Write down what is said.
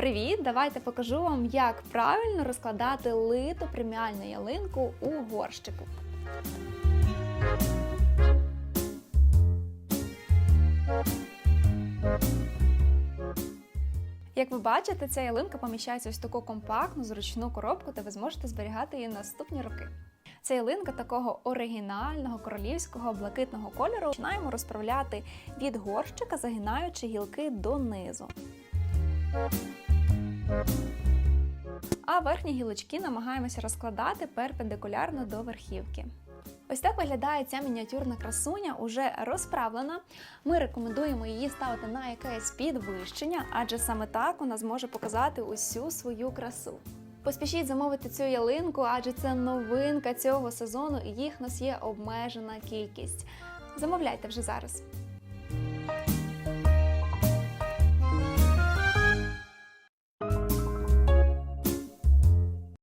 Привіт! Давайте покажу вам, як правильно розкладати литу преміальну ялинку у горщику. Як ви бачите, ця ялинка поміщається ось таку компактну, зручну коробку, де ви зможете зберігати її наступні роки. Це ялинка такого оригінального королівського блакитного кольору. Починаємо розправляти від горщика, загинаючи гілки донизу. Верхні гілочки намагаємося розкладати перпендикулярно до верхівки. Ось так виглядає ця мініатюрна красуня, уже розправлена. Ми рекомендуємо її ставити на якесь підвищення, адже саме так вона зможе показати усю свою красу. Поспішіть замовити цю ялинку, адже це новинка цього сезону, і їх нас є обмежена кількість. Замовляйте вже зараз.